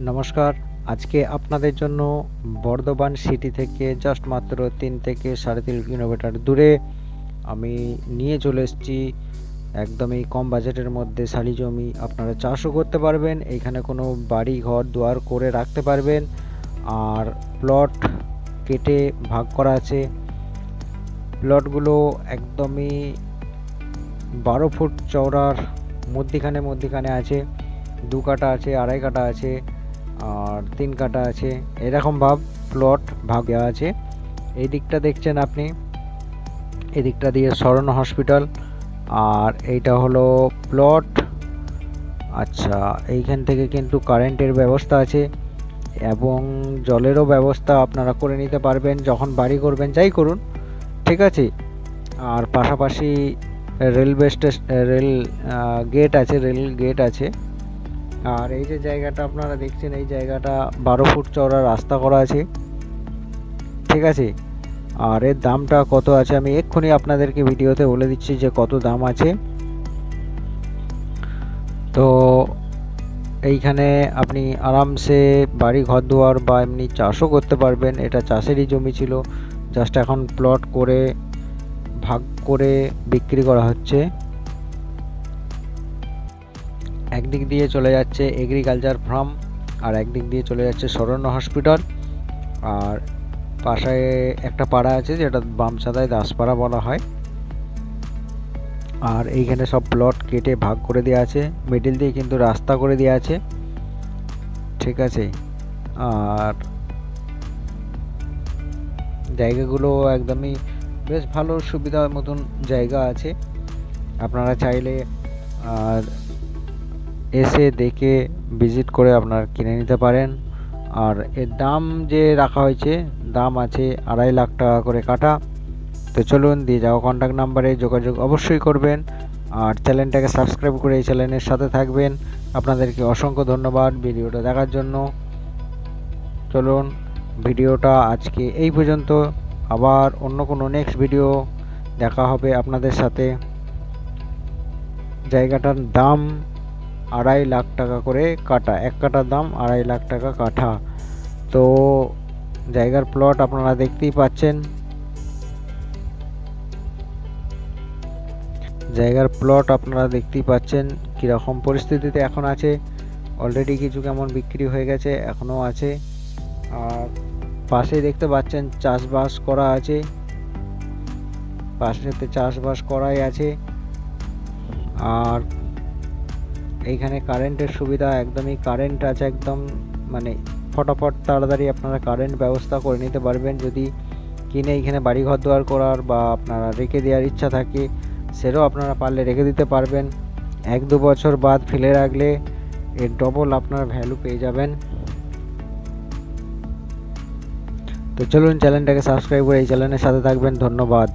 নমস্কার। আজকে আপনাদের জন্য বর্ধমান সিটি থেকে জাস্ট মাত্র তিন থেকে সাড়ে তিন কিলোমিটার দূরে আমি নিয়ে চলে এসেছি একদমই কম বাজেটের মধ্যে শালি জমি। আপনারা চাষও করতে পারবেন এইখানে কোনো বাড়ি, ঘর, দুয়ার করে রাখতে পারবেন। আর প্লট কেটে ভাগ করা আছে। প্লটগুলো একদমই বারো ফুট চওড়ার মধ্যিখানে মধ্যিখানে আছে। দু কাটা আছে, আড়াই কাটা আছে। আর তিন কাটা আছে। এরকম ভাব প্লট ভাগ দেওয়া আছে। এই দিকটা দেখছেন আপনি। এদিকটা দিয়ে স্মরণ হসপিটাল আর এইটা হলো প্লট আচ্ছা এইখান থেকে কিন্তু কারেন্টের ব্যবস্থা আছে, এবং জলেরও ব্যবস্থা আপনারা করে নিতে পারবেন, যখন বাড়ি করবেন, যাই করুন, ঠিক আছে? আর পাশাপাশি রেলওয়ে স্টেশন রেল গেট আছে রেল গেট আছে। আর এই যে জায়গাটা আপনারা দেখছেন, এই জায়গাটা বারো ফুট চওড়া রাস্তা করা আছে। ঠিক আছে? আর এর দামটা কত আছে? আমি এক্ষুনি আপনাদেরকে ভিডিওতে বলে দিচ্ছি যে কত দাম আছে। তো এইখানে আপনি আরামসে বাড়ি ঘর দুয়ার বা এমনি চাষও করতে পারবেন। এটা চাষেরই জমি ছিল। জাস্ট এখন প্লট করে, ভাগ করে বিক্রি করা হচ্ছে। একদিক দিয়ে চলে যাচ্ছে এগ্রিকালচার ফার্ম আর একদিক দিয়ে চলে যাচ্ছে শরণ্য হসপিটাল আর পাশে একটা পাড়া আছে যেটা বামসাদায় দাসপাড়া বলা হয়। আর এইখানে সব প্লট কেটে ভাগ করে দেওয়া আছে মিডিল দিয়ে কিন্তু রাস্তা করে দেওয়া আছে। ঠিক আছে? আর জায়গাগুলো একদমই বেশ ভালো সুবিধার মতন জায়গা আছে। আপনারা চাইলে আর এসে দেখে ভিজিট করে আপনারা কিনে নিতে পারেন। আর এর দাম যে রাখা হয়েছে, দাম আছে আড়াই লাখ টাকা করে কাটা তো চলুন দিয়ে যাওয়া কন্ট্যাক্ট নাম্বারে যোগাযোগ অবশ্যই করবেন। আর চ্যানেলটাকে সাবস্ক্রাইব করে এই চ্যানেলের সাথে থাকবেন। আপনাদেরকে অসংখ্য ধন্যবাদ ভিডিওটা দেখার জন্য। চলুন, ভিডিওটা আজকে এই পর্যন্ত। আবার অন্য কোনো নেক্সট ভিডিও দেখা হবে আপনাদের সাথে। জায়গাটার দাম আড়াই লাখ টাকা করে কাটা, এক কাটার দাম আড়াই লাখ টাকা কাঠা। তো জায়গার প্লট আপনারা দেখতেই পাচ্ছেন। জায়গার প্লট আপনারা দেখতেই পাচ্ছেন কীরকম পরিস্থিতিতে এখন আছে। অলরেডি কিছু কেমন বিক্রি হয়ে গেছে এখনও আছে। আর পাশে দেখতে পাচ্ছেন চাষবাস করা আছে। পাশেতে চাষবাস করাই আছে। আর এইখানে কারেন্টের সুবিধা একদমই কারেন্ট আছে একদম মানে ফটাফট তাড়াতাড়ি আপনারা কারেন্ট ব্যবস্থা করে নিতে পারবেন। যদি কিনে এইখানে বাড়ি ঘর দুয়ার করার বা আপনারা রেখে দেওয়ার ইচ্ছা থাকে, সেটাও আপনারা পারলে রেখে দিতে পারবেন। এক দু বছর বাদ ফেলে রাখলে এর ডবল আপনার ভ্যালু পেয়ে যাবেন। তো চলুন চ্যানেলটাকে সাবস্ক্রাইব করে এই চ্যানেলের সাথে থাকবেন। ধন্যবাদ।